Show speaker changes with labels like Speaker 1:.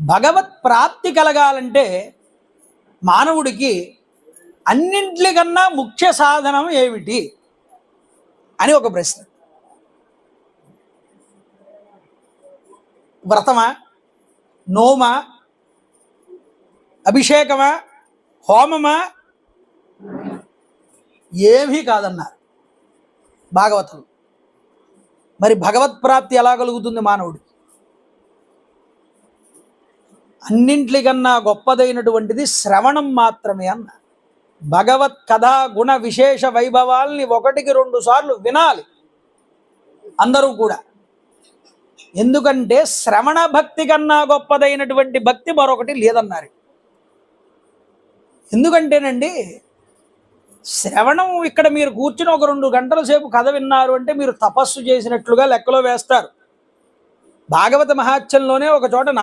Speaker 1: భగవత్ ప్రాప్తి కలగాలంటే మానవుడికి అన్నింటికన్నా ముఖ్య సాధనం ఏమిటి అని ఒక ప్రశ్న. వ్రతమా? నోమా? అభిషేకమా? హోమమా? ఏమీ కాదన్నారు భాగవతం. మరి భగవత్ ప్రాప్తి ఎలా కలుగుతుంది మానవుడికి? అన్నింటికన్నా గొప్పదైనటువంటిది శ్రవణం మాత్రమే అన్న. భగవత్ కథా గుణ విశేష వైభవాల్ని ఒకటికి రెండు సార్లు వినాలి. అందరూ కూడా. ఎందుకంటే శ్రవణ భక్తి కన్నా గొప్పదైనటువంటి భక్తి మరొకటి లేదన్నారు. ఎందుకంటేనండి శ్రవణం ఇక్కడ మీరు కూర్చుని ఒక రెండు గంటల సేపు కథ విన్నారు అంటే మీరు తపస్సు చేసినట్లుగా లెక్కలో వేస్తారు. భాగవత మహాత్యంలోనే ఒక చోట